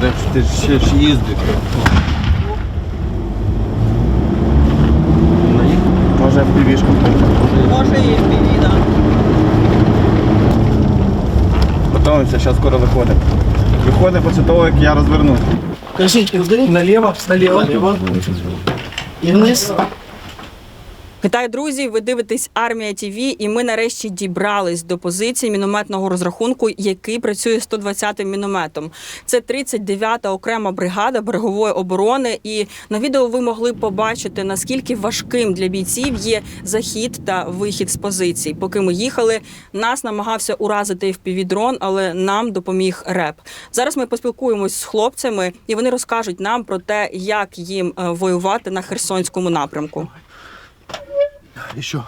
Де ж ти ще ж їздив? Може півішка. Може і впівіда. Готовимося, зараз скоро виходить. Виходить після того, як я розверну. Кажіть, наліво, наліво, наліво. І вниз. Вітаю, друзі! Ви дивитесь Армія ТІВІ, і ми нарешті дібрались до позиції мінометного розрахунку, який працює 120-м мінометом. Це 39-та окрема бригада берегової оборони. І на відео ви могли побачити наскільки важким для бійців є захід та вихід з позицій. Поки ми їхали, нас намагався уразити впівдрон, але нам допоміг реп. Зараз ми поспілкуємось з хлопцями, і вони розкажуть нам про те, як їм е, воювати на Херсонському напрямку. І що?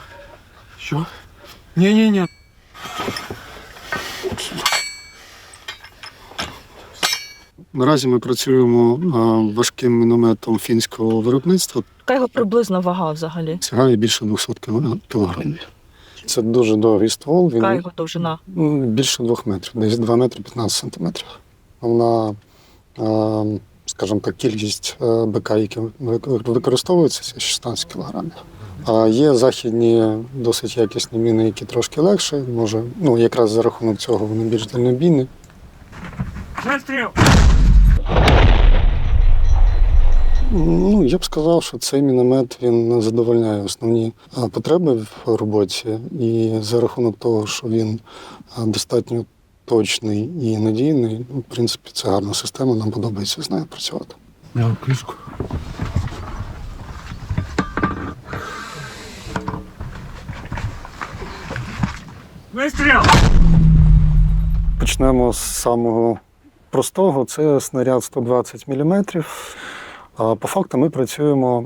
Що? Ні-ні-ні. Наразі ми працюємо а, важким мінометом фінського виробництва. Яка його приблизна вага взагалі? Сягає більше 200 кілограмів. Це дуже довгий ствол. Яка його довжина? ну, більше двох метрів, десь 2 метри 15 сантиметрів. Вона, скажімо так, кількість е, БК, які вик- використовуються, це 16 кілограмів. А є західні досить якісні міни, які трошки легше. Може, ну якраз за рахунок цього вони більш дальнобійні. Ну, я б сказав, що цей міномет він задовольняє основні потреби в роботі, і за рахунок того, що він достатньо точний і надійний, ну, в принципі, це гарна система, нам подобається з нею працювати. Я кришку. Почнемо з самого простого. Це снаряд 120 мм. По факту ми працюємо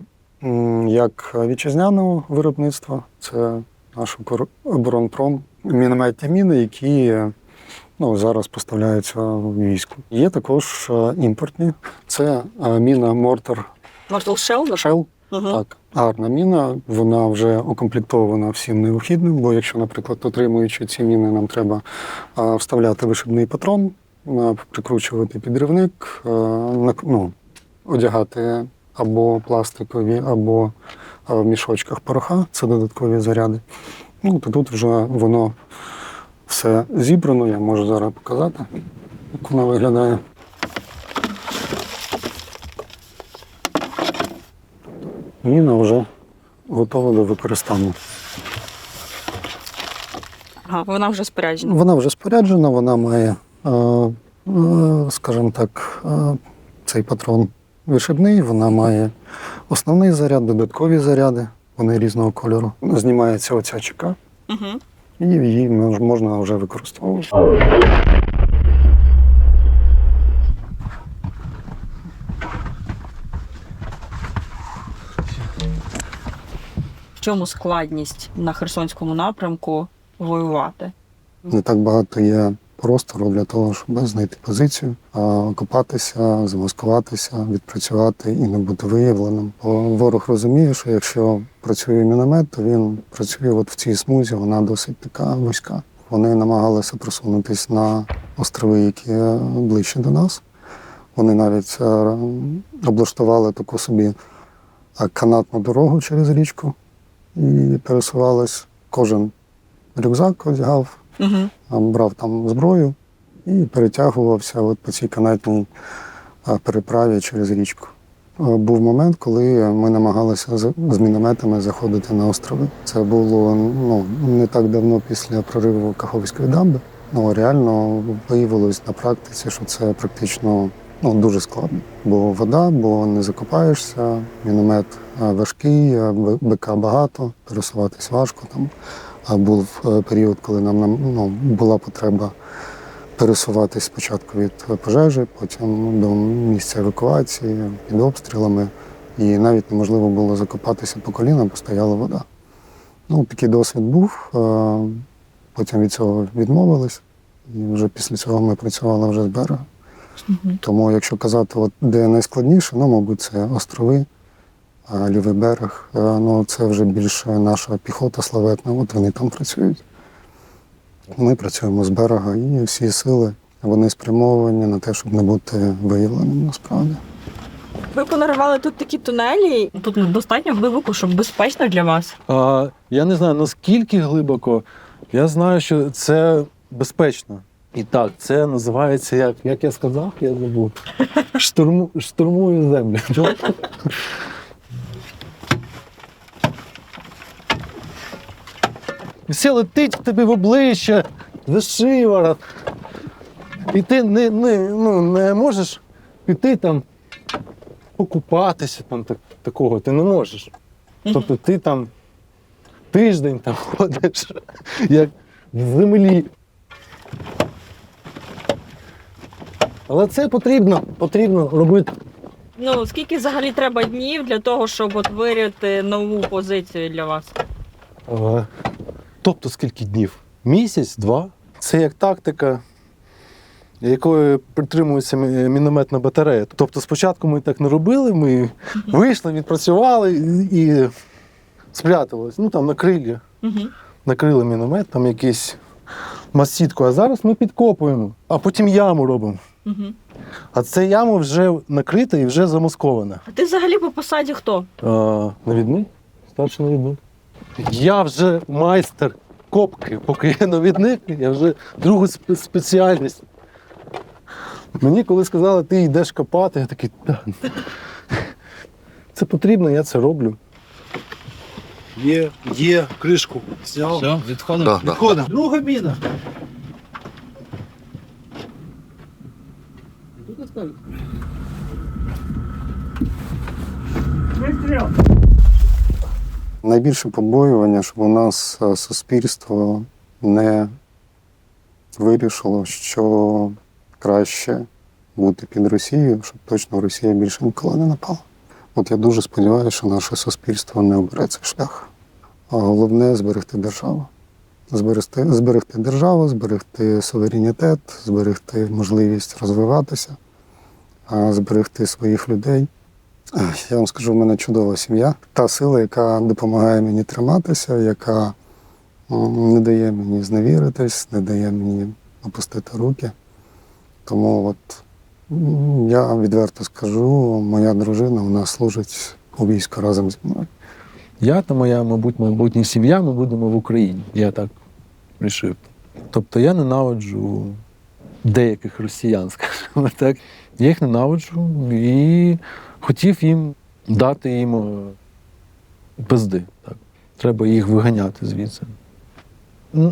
як вітчизняного виробництва. Це наш оборонпром, мінометні міни, які ну, зараз поставляються в війську. Є також е, імпортні. Це е, міна Mortal Shell? Shell. Угу. Так, гарна міна, вона вже укомплектована всім необхідним, бо якщо, наприклад, отримуючи ці міни, нам треба вставляти вишибний патрон, прикручувати підривник, ну, одягати або пластикові, або в мішочках пороха, це додаткові заряди. Ну, то тут вже воно все зібрано, я можу зараз показати, як воно виглядає. Міна вже готова до використання. Ага, вона вже споряджена. Вона вже споряджена, вона має, е, е, скажімо так, е, цей патрон вишибний, вона має основний заряд, додаткові заряди, вони різного кольору. Знімається оця чека, Угу. і її можна вже використовувати. Чому складність на Херсонському напрямку воювати? Не так багато є простору для того, щоб знайти позицію, а, окопатися, замаскуватися, відпрацювати і не бути виявленим. Бо ворог розуміє, що якщо працює міномет, то він працює от в цій смузі, вона досить така вузька. Вони намагалися просунутися на острови, які ближче до нас. Вони навіть е, облаштували таку собі е, канатну дорогу через річку і пересувались. Кожен рюкзак одягав Угу. а, брав там зброю і перетягувався от по цій канатній переправі через річку. Був момент, коли ми намагалися з мінометами заходити на острови. Це було ну, не так давно після прориву Каховської дамби. Ну, реально виявилось на практиці, що це практично ну, дуже складно. Бо вода, бо не закопаєшся, міномет важкий, БК багато, пересуватись важко. Там. А був е, період, коли нам ну, була потреба пересуватись спочатку від пожежі, потім до місця евакуації під обстрілами. І навіть неможливо було закопатися по коліна, бо стояла вода. Ну, такий досвід був. е, Потім від цього відмовились. І вже після цього ми працювали вже з берега. Тому, якщо казати, от, де найскладніше, ну, мабуть, це острови, лівий берег. е, Ну, це вже більше наша піхота славетна, от вони там працюють. Ми працюємо з берега і всі сили вони спрямовані на те, щоб не бути виявленим насправді. Ви понарвали тут такі тунелі. Тут достатньо глибоко, щоб безпечно для вас. А, я не знаю наскільки глибоко. Я знаю, що це безпечно. І так, це називається, як, як я сказав, я забув. Штурму, штурмую землю. Все летить тобі в обличчя, за шиворот. І ти не, не, ну, не можеш піти там покупатися, там так, такого ти не можеш. Тобто ти там тиждень там ходиш, як в землі. Але це потрібно, потрібно робити. Ну скільки взагалі треба днів для того, щоб от виряти нову позицію для вас? Е, Тобто скільки днів? Місяць, два. Це як тактика, якою притримується мінометна батарея. Тобто спочатку ми так не робили, ми вийшли, відпрацювали і, спрятались. Ну там накрили, Угу. накрили міномет, там якийсь масітку. А зараз ми підкопуємо, а потім яму робимо. Угу. А ця яма вже накрита і вже замаскована. А ти взагалі по посаді хто? А, навідник? Старший навідник. Я вже майстер копки, поки я навідник, я вже другу спеціальність. Мені коли сказали, ти йдеш копати, я такий, так. Це потрібно, я це роблю. Є, є, кришку. Зняв. Все, відходимо. Відходимо. Друга міна. Найбільше побоювання, щоб у нас е, суспільство не вирішило, що краще бути під Росією, щоб точно Росія більше ніколи не напала. От я дуже сподіваюся, що наше суспільство не обере цей шлях. А головне зберегти державу. Зберегти, зберегти державу, зберегти суверенітет, зберегти можливість розвиватися, зберегти своїх людей. Я вам скажу, в мене чудова сім'я. Та сила, яка допомагає мені триматися, яка не дає мені зневіритись, не дає мені опустити руки. Тому от я відверто скажу, моя дружина вона служить у війську разом зі мною. Я та моя, мабуть, майбутня сім'я, ми будемо в Україні. Я так вирішив. Тобто я ненавиджу деяких росіян, скажімо так. Я їх ненавиджу і хотів їм дати їм е, пизди. Так. Треба їх виганяти звідси.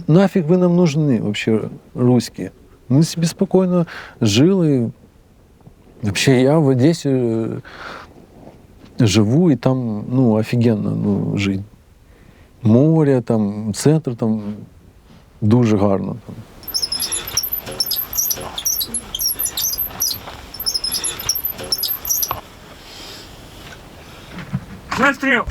Нафіг ви нам нужны, взагалі, руські. Ми собі спокійно жили. Взагалі, я в Одесі е, живу і там ну, офігенно ну, жити. Море, там, центр там дуже гарно. Там. terrestrial